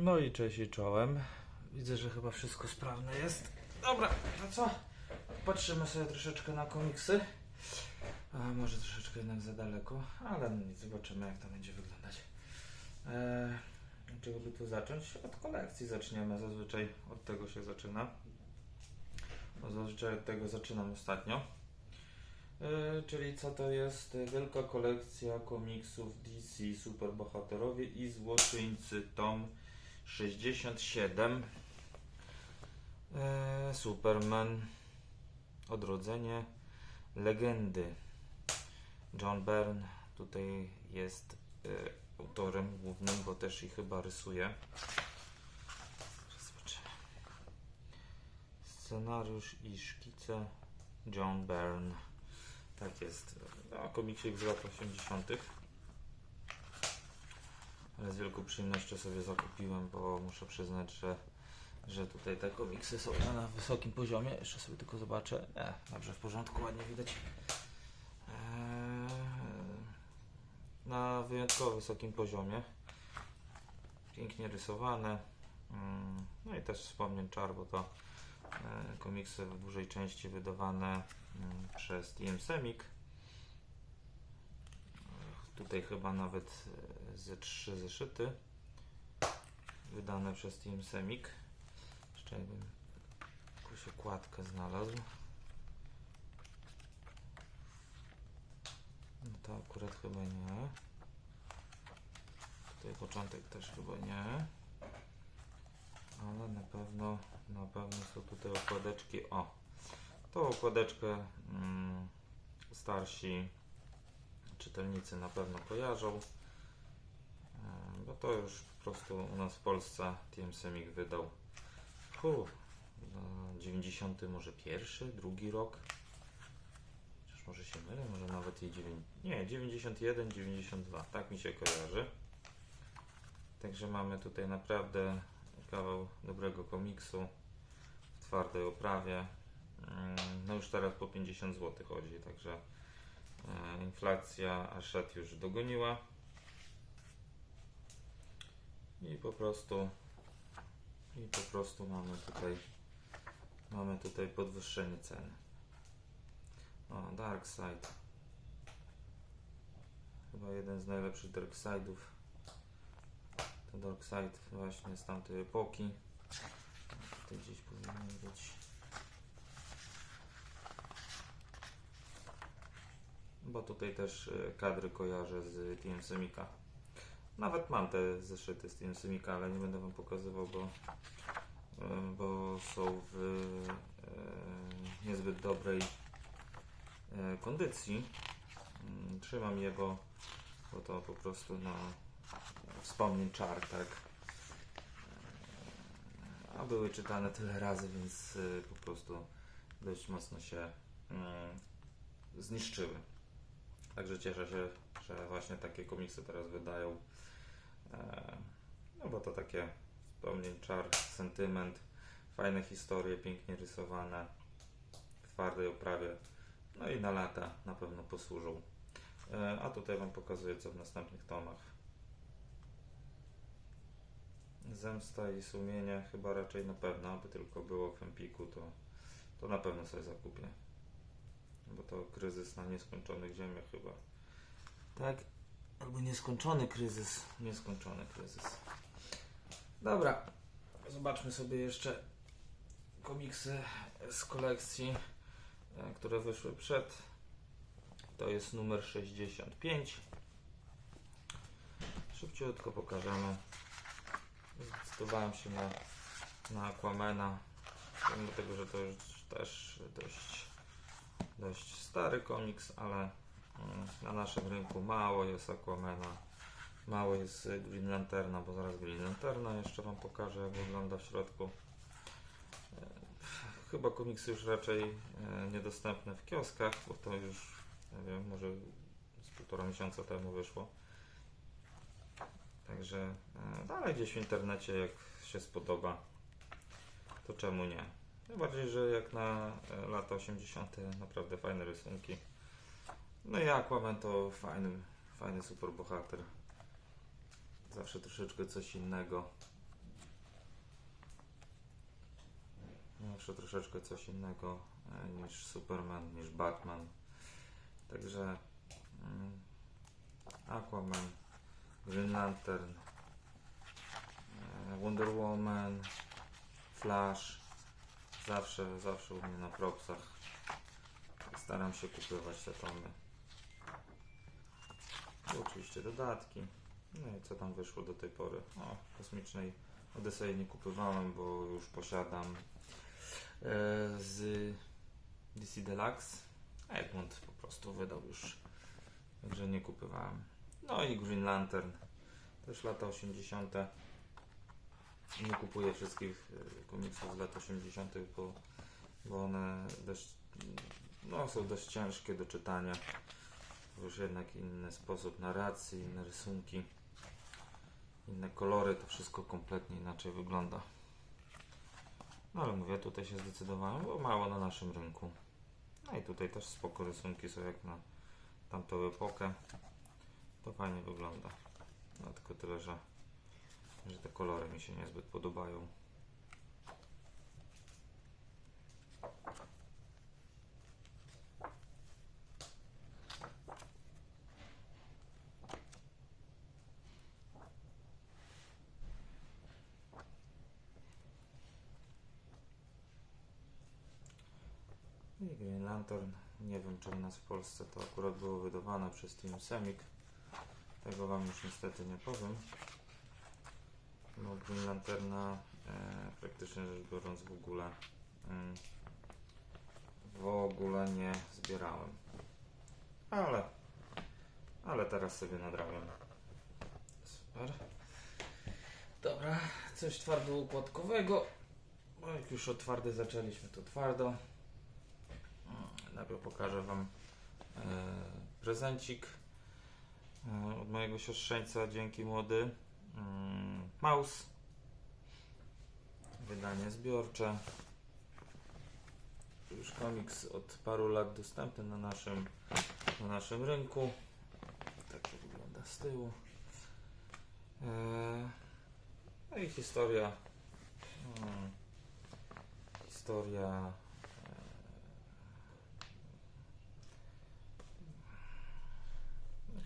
No i cześć i czołem. Widzę, że chyba wszystko sprawne jest. Dobra, to co? Patrzymy sobie troszeczkę na komiksy. A może troszeczkę jednak za daleko, ale no nic, zobaczymy jak to będzie wyglądać. Eee, czego by tu zacząć? Od kolekcji zaczniemy. Zazwyczaj od tego się zaczyna. No, zazwyczaj od tego zaczynam ostatnio. E, czyli co to jest? Wielka kolekcja komiksów DC Superbohaterowie i Złoczyńcy tom 67 e, Superman. Odrodzenie. Legendy. John Byrne tutaj jest e, autorem głównym, bo też i chyba rysuje. Zobaczymy. Scenariusz i szkice. John Byrne. Tak jest. No, komiksik z lat 80. Ale z wielką przyjemnością sobie zakupiłem, bo muszę przyznać, że, że tutaj te komiksy są na wysokim poziomie. Jeszcze sobie tylko zobaczę. Nie, dobrze, w porządku, ładnie widać. Eee, na wyjątkowo wysokim poziomie. Pięknie rysowane. Mm, No i też wspomnień czar, bo to e, komiksy w dużej części wydawane mm, przez TM Semik. Tutaj chyba nawet e, ze trzy zeszyty wydane przez Team Semik. Jeszcze jakbym jakąś okładkę znalazł. No to akurat chyba nie. Tutaj początek też chyba nie. Ale na pewno, na pewno są tutaj okładeczki. O, tą okładeczkę mm, starsi czytelnicy na pewno kojarzą. E, Bo to już po prostu u nas w Polsce TM Semik wydał na 90 może pierwszy, drugi rok. Chociaż może się mylę, może nawet i 9, nie, 91, 92, tak mi się kojarzy. Także mamy tutaj naprawdę kawał dobrego komiksu w twardej oprawie. Mm, No już teraz po 50 zł chodzi, także e, inflacja Ashet już dogoniła. I po prostu i po prostu mamy tutaj mamy tutaj podwyższenie ceny. O, Darkseid. Chyba jeden z najlepszych Darkseidów. To Darkseid właśnie z tamtej epoki. Tutaj gdzieś powinien być. Bo tutaj też e, kadry kojarzę z Team Semika. Nawet mam te zeszyty z Team Semika, ale nie będę Wam pokazywał, bo, e, bo są w e, niezbyt dobrej e, kondycji. Mm, Trzymam je, bo, bo to po prostu no, wspomnień czar, tak. A były czytane tyle razy, więc y, po prostu dość mocno się mm, zniszczyły. Także cieszę się, że właśnie takie komiksy teraz wydają. E, No bo to takie wspomnień czar, sentyment, fajne historie, pięknie rysowane, w twardej oprawie. No i na lata na pewno posłużą. E, A tutaj Wam pokazuję co w następnych tomach. Zemsta i sumienie chyba raczej na pewno, aby tylko było w Empiku, to, to na pewno sobie zakupię. Bo to kryzys na nieskończonych ziemiach chyba. Tak? Albo nieskończony kryzys. Nieskończony kryzys. Dobra. Zobaczmy sobie jeszcze komiksy z kolekcji, e, które wyszły przed. To jest numer 65. Szybciutko pokażemy. Zdecydowałem się na, na Aquamana, pomimo tego, że to już też dość, dość stary komiks, ale na naszym rynku mało jest Aquamana, mało jest Green Lanterna, bo zaraz Green Lanterna jeszcze Wam pokażę, jak wygląda w środku. E, Chyba komiksy już raczej e, niedostępne w kioskach, bo to już, nie wiem, może z półtora miesiąca temu wyszło. Także dalej gdzieś w internecie, jak się spodoba, to czemu nie? Najbardziej, że jak na lata 80. naprawdę fajne rysunki. No i Aquaman to fajny, fajny superbohater. Zawsze troszeczkę coś innego. Zawsze troszeczkę coś innego e, niż Superman, niż Batman. Także mm, Aquaman, Green Lantern, e, Wonder Woman, Flash. Zawsze, zawsze u mnie na propsach. Staram się kupować te tomy. Oczywiście dodatki. No i co tam wyszło do tej pory? O, kosmicznej Odysei nie kupowałem, bo już posiadam e, z DC Deluxe. A Egmont po prostu wydał już, także nie kupowałem. No i Green Lantern, też lata 80. Nie kupuję wszystkich e, komiksów z lat 80., bo, bo one dość, no, są dość ciężkie do czytania. Już jednak inny sposób narracji, inne rysunki, inne kolory, to wszystko kompletnie inaczej wygląda. No ale mówię, tutaj się zdecydowałem, bo mało na naszym rynku. No i tutaj też spoko rysunki są jak na tamtą epokę. To fajnie wygląda. No tylko tyle, że, że te kolory mi się niezbyt podobają. I Nie wiem, czy u nas w Polsce to akurat było wydawane przez Team Semik. Tego Wam już niestety nie powiem. No, Green Lanterna e, praktycznie rzecz biorąc w ogóle mm, w ogóle nie zbierałem. Ale ale teraz sobie nadrabiam. Super. Dobra, coś twardoukładkowego. Bo jak już od twardy zaczęliśmy, to twardo. Najpierw pokażę Wam e, prezencik e, od mojego siostrzeńca, dzięki młody. Mm, Maus. Wydanie zbiorcze. Już komiks od paru lat dostępny na naszym, na naszym rynku. Tak to wygląda z tyłu. E, no i historia. mm, historia.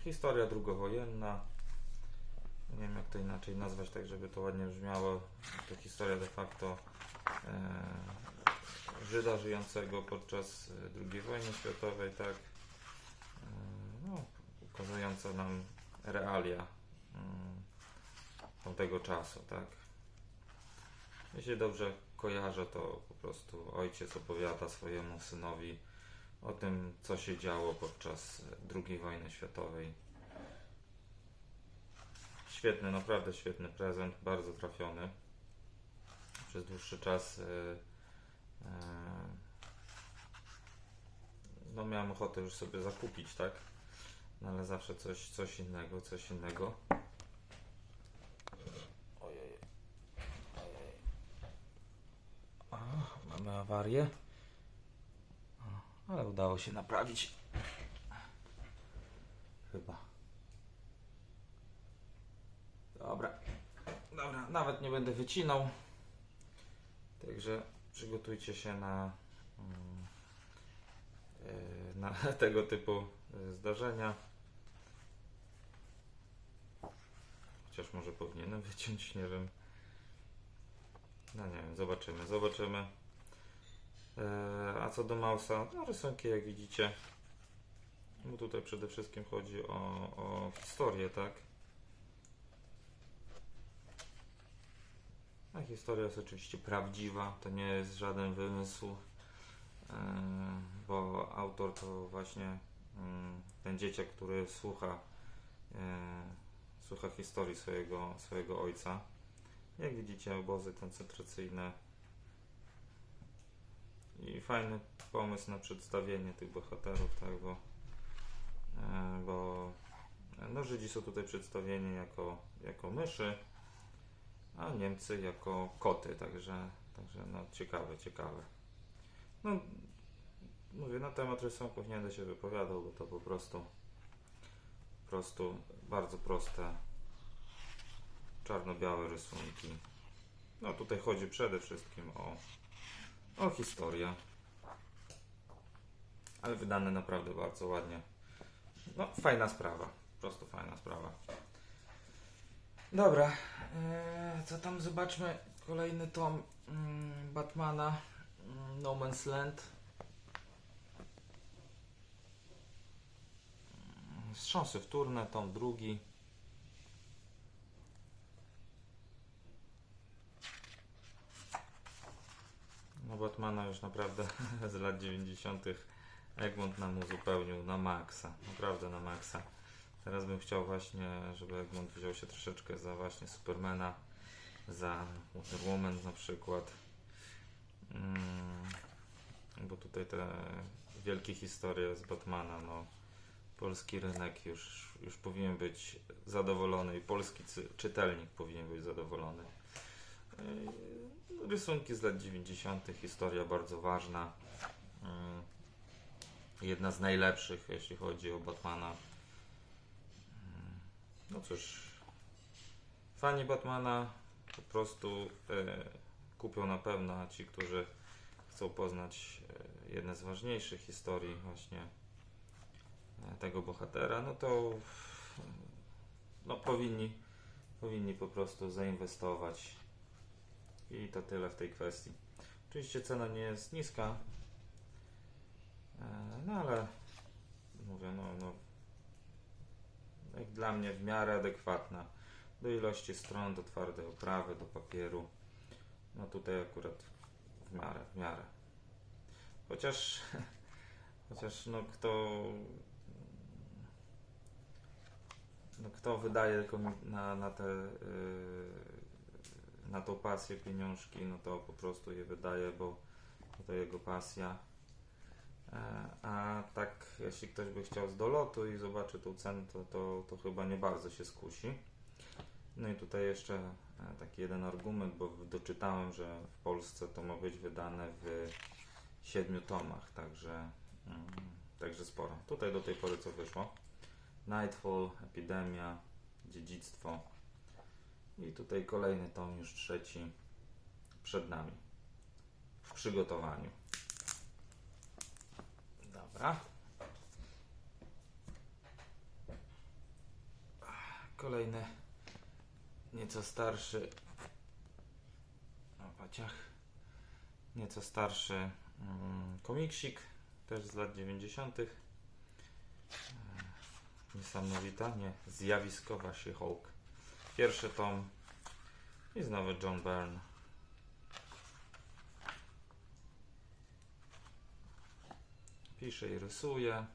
Historia drugowojenna. Nie wiem jak to inaczej nazwać, tak żeby to ładnie brzmiało. To historia de facto e, Żyda żyjącego podczas e, II wojny światowej, tak. E, no, ukazująca nam realia mm, tamtego czasu, tak. Jeśli dobrze kojarzę, to po prostu ojciec opowiada swojemu synowi o tym, co się działo podczas II wojny światowej. Świetny, naprawdę świetny prezent, bardzo trafiony. Przez dłuższy czas e, e, no miałem ochotę już sobie zakupić, tak? No ale zawsze coś, coś innego, coś innego. Ojej. Ojej. O, mamy awarię. Ale udało się naprawić. Chyba. Dobra. Dobra, nawet nie będę wycinał. Także przygotujcie się na, mm, e, na tego typu zdarzenia. Chociaż może powinienem wyciąć, nie wiem. No nie wiem, zobaczymy, zobaczymy. E, a co do Mausa, no rysunki jak widzicie. Bo tutaj przede wszystkim chodzi o, o historię, tak? A historia jest oczywiście prawdziwa, to nie jest żaden wymysł, e, bo autor to właśnie mm, ten dzieciak, który słucha, e, słucha historii swojego, swojego ojca. Jak widzicie, obozy koncentracyjne i fajny pomysł na przedstawienie tych bohaterów, tak, bo, e, bo no, Żydzi są tutaj przedstawieni jako, jako myszy, a Niemcy jako koty, także, także no, ciekawe, ciekawe. No, mówię, na temat rysunków nie będę się wypowiadał, bo to po prostu, po prostu bardzo proste, czarno-białe rysunki. No tutaj chodzi przede wszystkim o, o historię. Ale wydane naprawdę bardzo ładnie. No, fajna sprawa. Po prostu fajna sprawa. Dobra, eee, co tam zobaczmy? Kolejny tom mm, Batmana mm, No Man's Land. Mm, Wstrząsy wtórne, tom drugi. No Batmana już naprawdę z lat 90. Egmont nam uzupełnił na maksa. Naprawdę na maksa. Teraz bym chciał właśnie, żeby Egmont wziął się troszeczkę za właśnie Supermana, za Wonder Woman na przykład. Mm, bo tutaj te wielkie historie z Batmana, no polski rynek już, już powinien być zadowolony i polski czytelnik powinien być zadowolony. Rysunki z lat 90., historia bardzo ważna. Yy, Jedna z najlepszych, jeśli chodzi o Batmana. Yy, No cóż, fani Batmana po prostu yy, kupią na pewno, ci, którzy chcą poznać yy, jedne z ważniejszych historii właśnie yy, tego bohatera, no to no, powinni, powinni po prostu zainwestować i to tyle w tej kwestii. Oczywiście cena nie jest niska, e, no ale mówię, no, no jak dla mnie w miarę adekwatna do ilości stron, do twardej oprawy, do papieru. No tutaj akurat w miarę, w miarę. Chociaż, chociaż no kto no kto wydaje na, na te yy, na tą pasję pieniążki, no to po prostu je wydaje, bo to jego pasja. E, A tak, jeśli ktoś by chciał z dolotu i zobaczy tą cenę, to, to, to chyba nie bardzo się skusi. No i tutaj jeszcze e, taki jeden argument, bo doczytałem, że w Polsce to ma być wydane w siedmiu tomach, także, mm, także sporo. Tutaj do tej pory co wyszło? Nightfall, Epidemia, Dziedzictwo, i tutaj kolejny tom, już trzeci, przed nami. W przygotowaniu. Dobra. Kolejny, nieco starszy. O, paciach. Nieco starszy mm, komiksik, też z lat 90. E, Niesamowita, nie, zjawiskowa She-Hulk. Pierwszy tom i znowu John Byrne. Pisze i rysuje.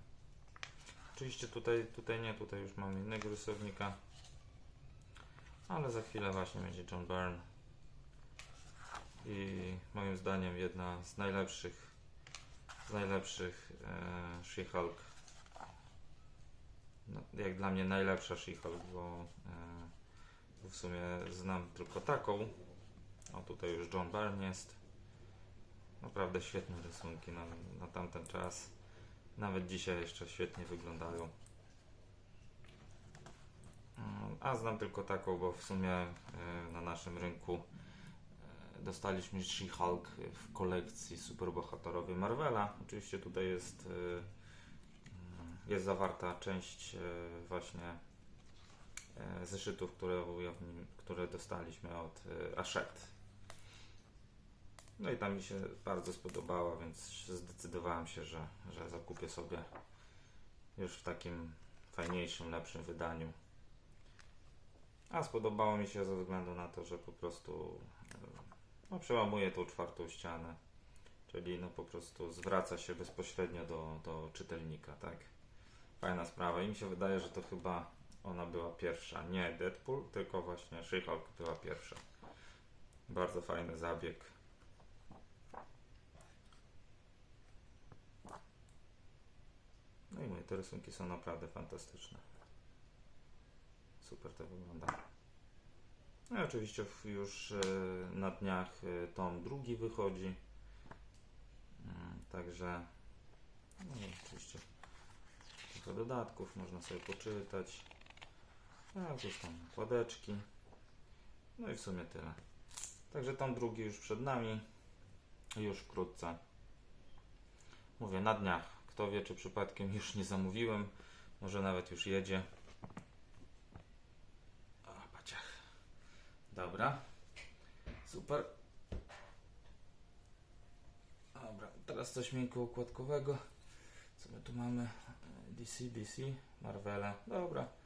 Oczywiście tutaj, tutaj nie, tutaj już mamy innego rysownika. Ale za chwilę właśnie będzie John Byrne. I moim zdaniem jedna z najlepszych z najlepszych e, She-Hulk. No, jak dla mnie najlepsza She-Hulk, bo e, w sumie znam tylko taką. O, tutaj już John Byrne jest. Naprawdę świetne rysunki na, na tamten czas. Nawet dzisiaj jeszcze świetnie wyglądają. Mm, A znam tylko taką, bo w sumie e, na naszym rynku e, dostaliśmy She-Hulk w kolekcji superbohaterowej Marvela. Oczywiście tutaj jest, e, mm, jest zawarta część właśnie zeszytów, które, które dostaliśmy od e, Hachette. No i tam mi się bardzo spodobała, więc zdecydowałem się, że, że zakupię sobie już w takim fajniejszym, lepszym wydaniu. A spodobało mi się ze względu na to, że po prostu e, no, przełamuje tą czwartą ścianę, czyli no po prostu zwraca się bezpośrednio do, do czytelnika, tak? Fajna sprawa i mi się wydaje, że to chyba ona była pierwsza. Nie Deadpool, tylko właśnie She-Hulk była pierwsza. Bardzo fajny zabieg. No i moje te rysunki są naprawdę fantastyczne. Super to wygląda. No i oczywiście już e, na dniach e, tom drugi wychodzi. Mm, Także no oczywiście trochę dodatków można sobie poczytać. A jakieś tam kładeczki. No i w sumie tyle. Także tom drugi już przed nami. już wkrótce. Mówię na dniach. Kto wie, czy przypadkiem już nie zamówiłem. Może nawet już jedzie. O, paciach. Dobra. Super. Dobra, teraz coś miękko układkowego. Co my tu mamy? E, DC, DC, Marvele. Dobra.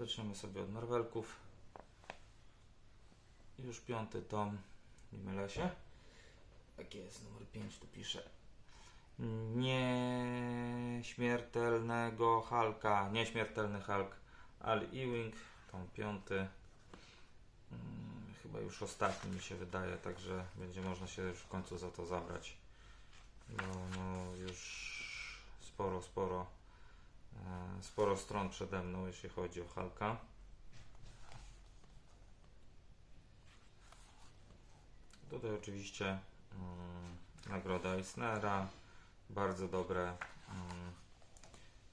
Zaczniemy sobie od Marvelków. Już piąty tom. Nie mylę się. Jaki jest numer 5? Tu pisze. Nieśmiertelnego Hulka. Nieśmiertelny Hulk. Al Ewing. Tom piąty. Mm, Chyba już ostatni mi się wydaje, także będzie można się już w końcu za to zabrać. No, no już sporo, sporo, sporo stron przede mną, jeśli chodzi o Hulka. Tutaj oczywiście mm, nagroda Eisnera, bardzo dobre mm,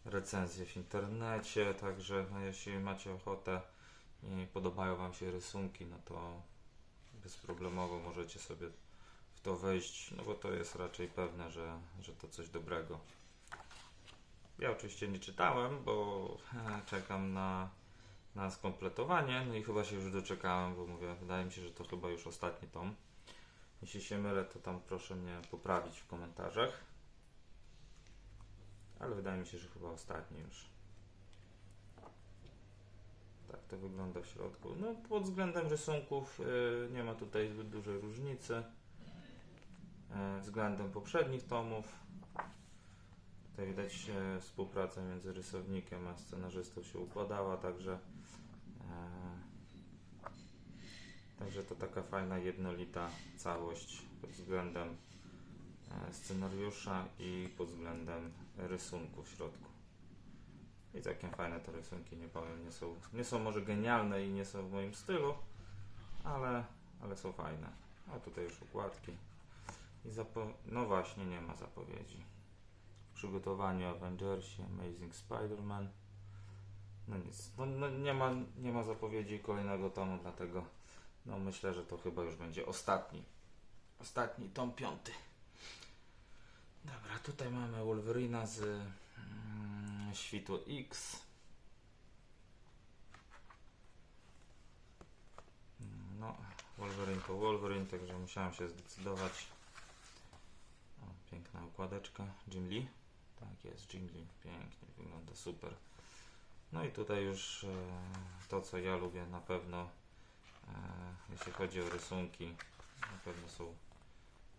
recenzje w internecie, także no, jeśli macie ochotę i podobają Wam się rysunki, no to bezproblemowo możecie sobie w to wejść, no bo to jest raczej pewne, że, że to coś dobrego. Ja oczywiście nie czytałem, bo e, czekam na, na skompletowanie, no i chyba się już doczekałem, bo mówię, wydaje mi się, że to chyba już ostatni tom. Jeśli się mylę, to tam proszę mnie poprawić w komentarzach. Ale wydaje mi się, że chyba ostatni już. Tak to wygląda w środku. No, pod względem rysunków y, nie ma tutaj zbyt dużej różnicy. Y, względem poprzednich tomów. Tutaj widać e, współpraca między rysownikiem a scenarzystą się układała, także e, także to taka fajna, jednolita całość pod względem e, scenariusza i pod względem rysunku w środku. I całkiem fajne te rysunki, nie powiem, nie są, nie są może genialne i nie są w moim stylu, ale, ale są fajne. A tutaj już układki. I zapo- no właśnie, nie ma zapowiedzi. Przygotowaniu Avengersi, Amazing Spider-Man. No nic, no, no nie, ma, nie ma zapowiedzi kolejnego tomu, dlatego no myślę, że to chyba już będzie ostatni. Ostatni tom piąty. Dobra, tutaj mamy Wolverina z mm, świtu X. No, Wolverine to Wolverine, także musiałem się zdecydować. O, piękna układeczka. Jim Lee. Tak jest, Lee. Pięknie, wygląda super. No i tutaj już e, to, co ja lubię na pewno, e, jeśli chodzi o rysunki, na pewno są,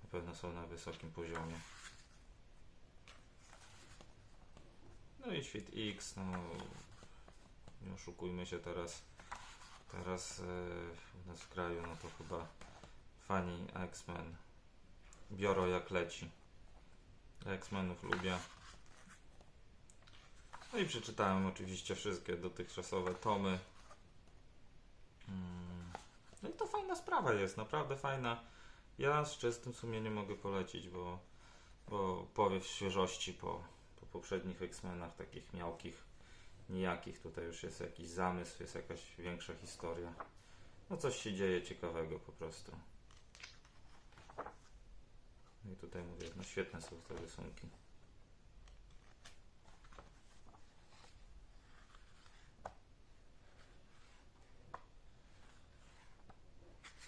na pewno są na wysokim poziomie. No i świt X, no nie oszukujmy się teraz. Teraz e, u nas w kraju, no to chyba fani X-Men biorą jak leci. X-Menów lubię. No i przeczytałem oczywiście wszystkie dotychczasowe tomy. Mm. No i to fajna sprawa jest, naprawdę fajna. Ja z czystym sumieniem mogę polecić, bo, bo powiew świeżości po, po poprzednich X-Menach, takich miałkich, nijakich. Tutaj już jest jakiś zamysł, jest jakaś większa historia. No coś się dzieje ciekawego po prostu. No i tutaj mówię, no świetne są te rysunki.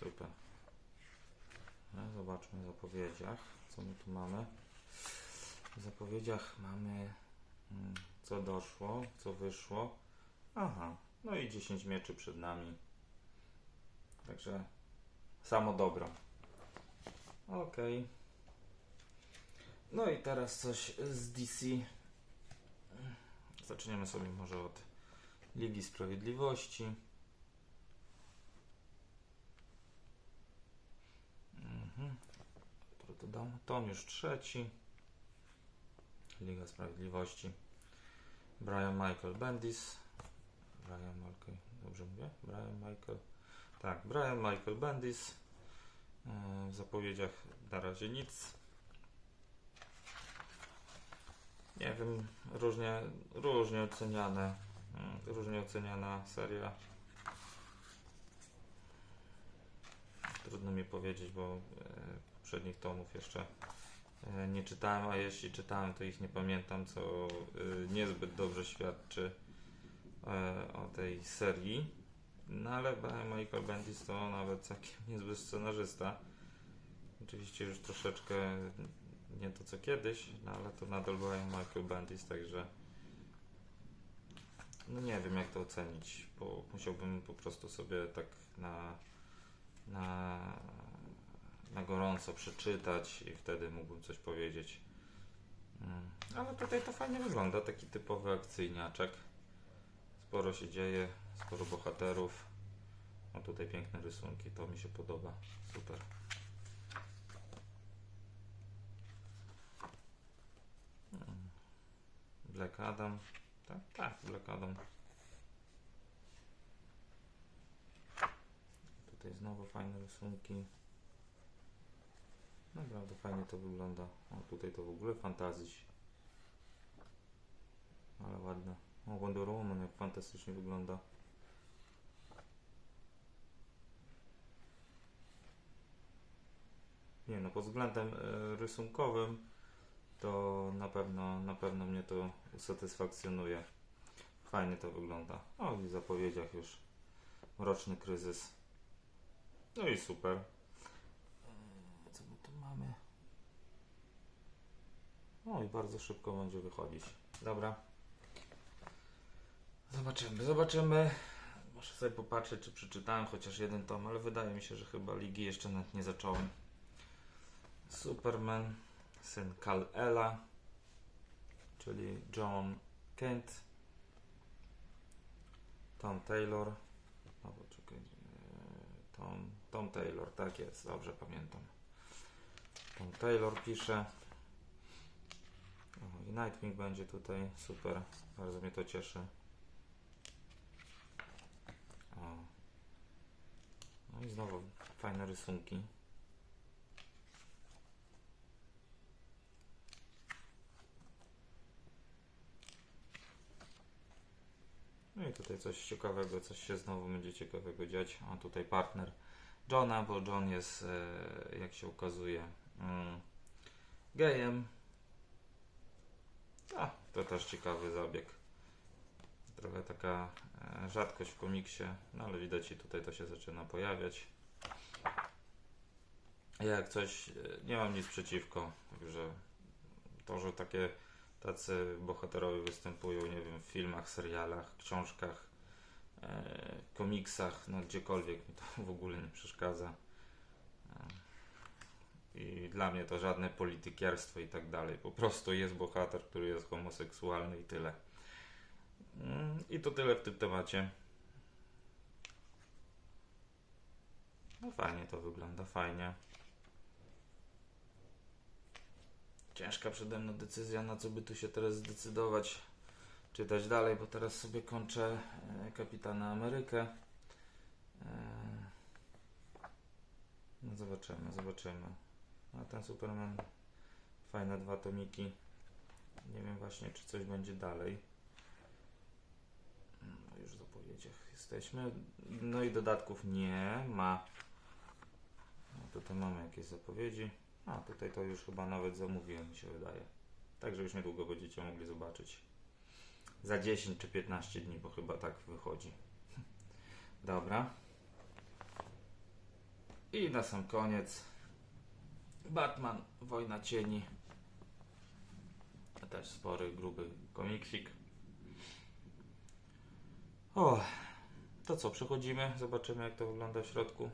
Super. No, zobaczmy w zapowiedziach, co my tu mamy. W zapowiedziach mamy mm, co doszło, co wyszło. Aha, no i 10 mieczy przed nami. Także samo dobro. Okej. No i teraz coś z DC. Zaczniemy sobie może od Ligi Sprawiedliwości. Mhm. To dam? Tom już trzeci. Liga Sprawiedliwości. Brian Michael Bendis. Brian Michael, dobrze mówię? Brian Michael. Tak, Brian Michael Bendis. E, W zapowiedziach na razie nic. Nie wiem, różnie, różnie oceniane, mm, różnie oceniana seria. Trudno mi powiedzieć, bo e, poprzednich tomów jeszcze e, nie czytałem, a jeśli czytałem, to ich nie pamiętam, co e, niezbyt dobrze świadczy e, o tej serii. No ale Michael Bendis to nawet całkiem niezły scenarzysta. Oczywiście już troszeczkę nie to co kiedyś, no ale to nadal byłem Michael Bendis, także no nie wiem jak to ocenić, bo musiałbym po prostu sobie tak na, na, na gorąco przeczytać i wtedy mógłbym coś powiedzieć. Mm. Ale tutaj to fajnie wygląda, taki typowy akcyjniaczek. Sporo się dzieje, sporo bohaterów. A tutaj piękne rysunki, to mi się podoba. Super. Mm. Black Adam. Tak, tak, Black Adam. Tutaj znowu fajne rysunki. Naprawdę fajnie to wygląda. O, tutaj to w ogóle fantazji. Ale ładne. O, Wonder Woman jak fantastycznie wygląda. Nie no, pod względem e, rysunkowym to na pewno, na pewno mnie to usatysfakcjonuje. Fajnie to wygląda. O i w zapowiedziach już mroczny kryzys. No i super. Eee, Co my tu mamy? O i bardzo szybko będzie wychodzić. Dobra. Zobaczymy, zobaczymy. Muszę sobie popatrzeć, czy przeczytałem chociaż jeden tom, ale wydaje mi się, że chyba ligi jeszcze nawet nie zacząłem. Superman, syn Kal-Ela, czyli John Kent, Tom Taylor. No Tom, Tom Taylor, tak jest, dobrze pamiętam. Tom Taylor pisze. I Nightwing będzie tutaj, super, bardzo mnie to cieszy. O. No i znowu fajne rysunki. No i tutaj coś ciekawego, coś się znowu będzie ciekawego dziać. A tutaj partner Johna, bo John jest, e, jak się ukazuje, mm, gejem. A, to też ciekawy zabieg. Trochę taka e, rzadkość w komiksie, no ale widać i tutaj to się zaczyna pojawiać. Ja jak coś, e, nie mam nic przeciwko, także to, że takie tacy bohaterowie występują, nie wiem, w filmach, serialach, książkach, e, komiksach, no gdziekolwiek mi to w ogóle nie przeszkadza. I dla mnie to żadne politykierstwo i tak dalej. Po prostu jest bohater, który jest homoseksualny i tyle. Mm, I to tyle w tym temacie. No fajnie to wygląda, fajnie. Ciężka przede mną decyzja, na co by tu się teraz zdecydować. Czytać dalej, bo teraz sobie kończę e, Kapitana Amerykę. E, no zobaczymy, zobaczymy. A ten Superman, fajne dwa tomiki. Nie wiem właśnie, czy coś będzie dalej. No już w zapowiedziach jesteśmy. No i dodatków nie ma. No tutaj mamy jakieś zapowiedzi. A tutaj to już chyba nawet zamówiłem, mi się wydaje. Także już niedługo będziecie mogli zobaczyć. Za 10 czy 15 dni, bo chyba tak wychodzi. Dobra. I na sam koniec Batman, Wojna Cieni. Też spory, gruby komiksik. O, to co, przechodzimy, zobaczymy jak to wygląda w środku.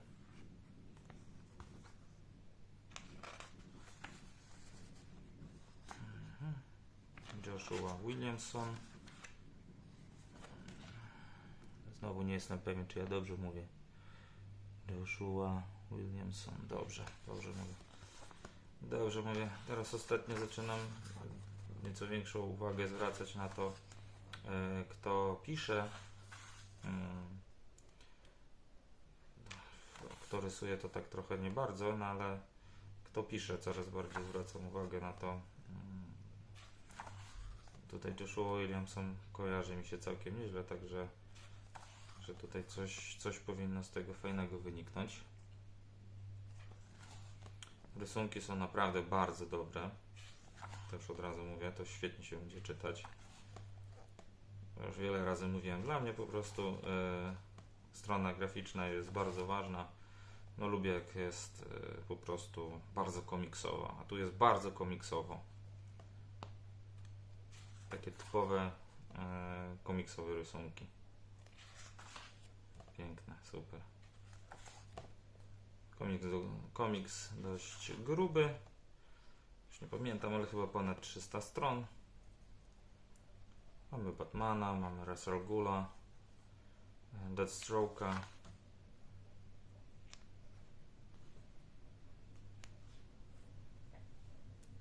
Joshua Williamson. Znowu nie jestem pewien, czy ja dobrze mówię. Joshua Williamson. Dobrze, dobrze mówię. Dobrze mówię. Teraz ostatnio zaczynam nieco większą uwagę zwracać na to, e, kto pisze. Mm, Kto rysuje to tak trochę nie bardzo, no ale kto pisze coraz bardziej zwracam uwagę na to. Mm, Tutaj Joshua Williamson kojarzy mi się całkiem nieźle, także że tutaj coś, coś powinno z tego fajnego wyniknąć. Rysunki są naprawdę bardzo dobre. To już od razu mówię, to świetnie się będzie czytać. Już wiele razy mówiłem, dla mnie po prostu e, strona graficzna jest bardzo ważna. No lubię jak jest e, po prostu bardzo komiksowo, a tu jest bardzo komiksowo. Takie typowe e, komiksowe rysunki. Piękne, super. Komiks, komiks dość gruby. Już nie pamiętam, ale chyba ponad 300 stron. Mamy Batmana, mamy Russell Gula, e, Deathstroke'a.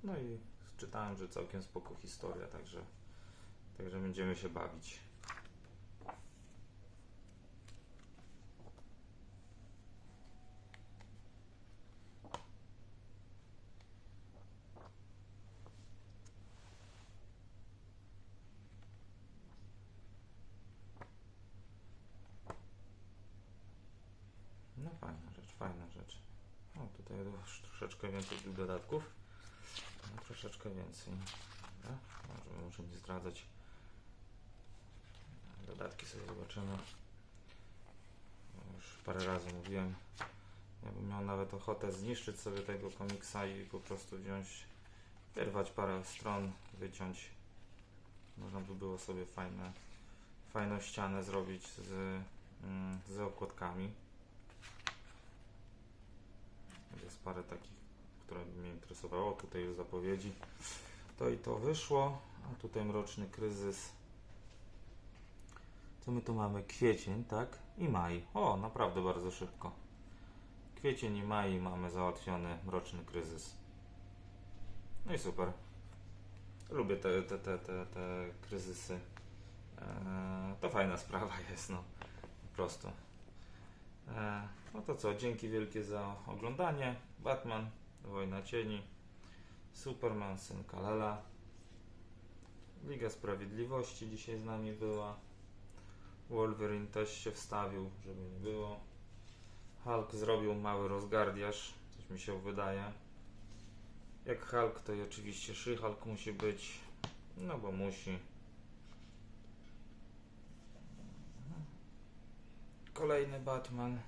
No i czytałem, że całkiem spoko historia, także, także będziemy się bawić. Fajna rzecz, fajna rzecz. O, tutaj już troszeczkę więcej tych dodatków. No, troszeczkę więcej. Może, muszę nie zdradzać. Dodatki sobie zobaczymy. Już parę razy mówiłem. Ja bym miał nawet ochotę zniszczyć sobie tego komiksa i po prostu wziąć, wyrwać parę stron, wyciąć. Można by było sobie fajne, fajną ścianę zrobić z, mm, z okładkami. Jest parę takich, które by mnie interesowało. Tutaj już zapowiedzi. To i to wyszło. A tutaj mroczny kryzys. Co my tu mamy? Kwiecień, tak? I maj. O, naprawdę bardzo szybko. Kwiecień i maj mamy załatwiony mroczny kryzys. No i super. Lubię te, te, te, te, te kryzysy. Eee, to fajna sprawa jest, no. Po prostu. Eee, no to co, dzięki wielkie za oglądanie. Batman, Wojna Cieni, Superman, Syn Kalela, Liga Sprawiedliwości dzisiaj z nami była. Wolverine też się wstawił, żeby nie było. Hulk zrobił mały rozgardiaż, coś mi się wydaje. Jak Hulk, to i oczywiście She-Hulk musi być, no bo musi. Kolejny Batman.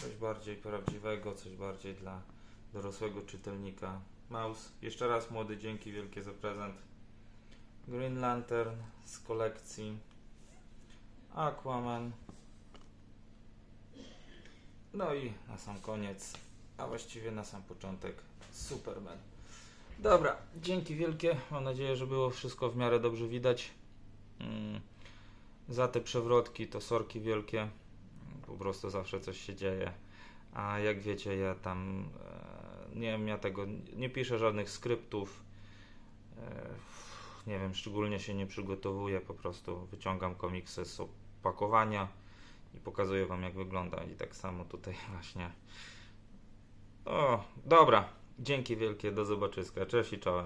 Coś bardziej prawdziwego, coś bardziej dla dorosłego czytelnika. Mouse. Jeszcze raz młody dzięki wielkie za prezent. Green Lantern z kolekcji. Aquaman. No i na sam koniec, a właściwie na sam początek Superman. Dobra, dzięki wielkie. Mam nadzieję, że było wszystko w miarę dobrze widać. Mm. Za te przewrotki to sorki wielkie. Po prostu zawsze coś się dzieje. A jak wiecie, ja tam e, nie wiem, ja tego nie piszę żadnych skryptów. E, nie wiem, szczególnie się nie przygotowuję, po prostu wyciągam komiksy z opakowania i pokazuję wam jak wygląda i tak samo tutaj właśnie. O, dobra. Dzięki wielkie, do zobaczyska. Cześć i czołem.